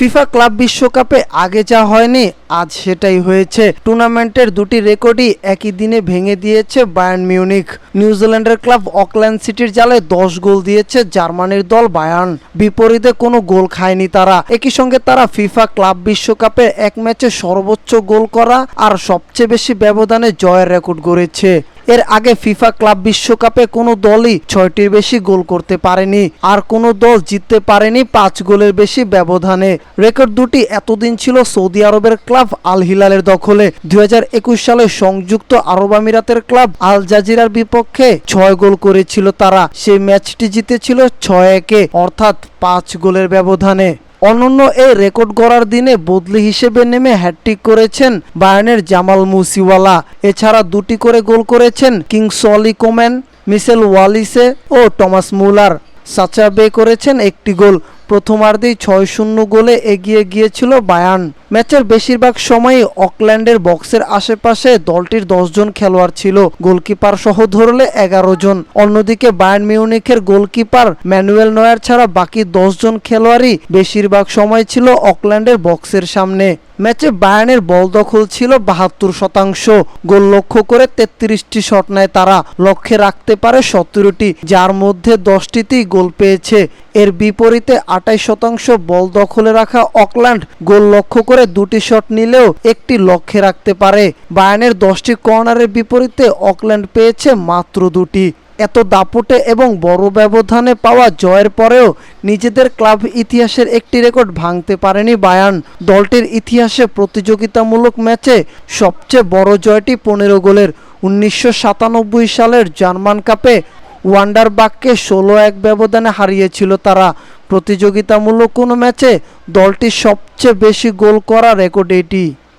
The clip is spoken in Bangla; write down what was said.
ফিফা ক্লাব বিশ্বকাপে আগে যা হয়নি, আজ সেটাই হয়েছে। টুর্নামেন্টের দুটি রেকর্ডই একই দিনে ভেঙে দিয়েছে বায়ার্ন মিউনিক নিউজিল্যান্ডের ক্লাব অকল্যান্ড সিটির জালে দশ গোল দিয়েছে জার্মানির দল বায়ার্ন। বিপরীতে কোনো গোল খায়নি তারা। একই সঙ্গে তারা ফিফা ক্লাব বিশ্বকাপে এক ম্যাচে সর্বোচ্চ গোল করা আর সবচেয়ে বেশি ব্যবধানে জয়ের রেকর্ড গড়েছে। এর আগে ফিফা ক্লাব বিশ্বকাপে কোনো দলই ছয়টির বেশি গোল করতে পারেনি, আর কোনো দল জিততে পারেনি পাঁচ গোলের বেশি ব্যবধানে। রেকর্ড দুটি এতদিন ছিল সৌদি আরবের ক্লাব আল হিলালের দখলে। দুই হাজার একুশ সালে সংযুক্ত আরব আমিরাতের ক্লাব আল জাজিরার বিপক্ষে ছয় গোল করেছিল তারা। সেই ম্যাচটি জিতেছিল ছয় একে, অর্থাৎ পাঁচ গোলের ব্যবধানে। অনন্য এই রেকর্ড গড়ার দিনে বদলি হিসেবে নেমে হ্যাটট্রিক করেছেন বায়ানের জামাল মুসিওয়ালা। এছাড়া দুটি করে গোল করেছেন Kingsley Coman Michael Olise ও টমাস মুলার। সাচা বে করেছেন একটি গোল। প্রথমার্ধেই ছয় শূন্য গোলে এগিয়ে গিয়েছিল বায়ান ম্যাচের বেশিরভাগ সময়ই অকল্যান্ডের বক্সের আশেপাশে দলটির দশজন খেলোয়াড় ছিল। গোলকিপার সহ ধরলে এগারো জন। অন্যদিকে বায়ান মিউনিখের গোলকিপার ম্যানুয়েল নয়ার ছাড়া বাকি দশজন খেলোয়াড়ই বেশিরভাগ সময় ছিল অকল্যান্ডের বক্সের সামনে। ম্যাচে বায়ানের বল দখল ছিল বাহাত্তর শতাংশ। গোল লক্ষ্য করে তেত্রিশটি শট নেয় তারা। লক্ষ্যে রাখতে পারে সতেরোটি, যার মধ্যে দশটিতেই গোল পেয়েছে। এর বিপরীতে আটাইশ শতাংশ বল দখলে রাখা অকল্যান্ড গোল লক্ষ্য করে দুটি শট নিলেও একটি লক্ষ্যে রাখতে পারে। বায়ানের দশটি কর্নারের বিপরীতে অকল্যান্ড পেয়েছে মাত্র দুটি। এত দাপটে এবং বড় ব্যবধানে পাওয়া জয়ের পরেও নিজেদের ক্লাব ইতিহাসের একটি রেকর্ড ভাঙতে পারেনি বায়ান দলটির ইতিহাসে প্রতিযোগিতামূলক ম্যাচে সবচেয়ে বড় জয়টি পনেরো গোলের উনিশশো সাতানব্বই সালের জার্মান কাপে ওয়ান্ডারবাককে ষোলো এক ব্যবধানে হারিয়েছিল তারা। প্রতিযোগিতামূলক কোনো ম্যাচে দলটির সবচেয়ে বেশি গোল করা রেকর্ড এটি।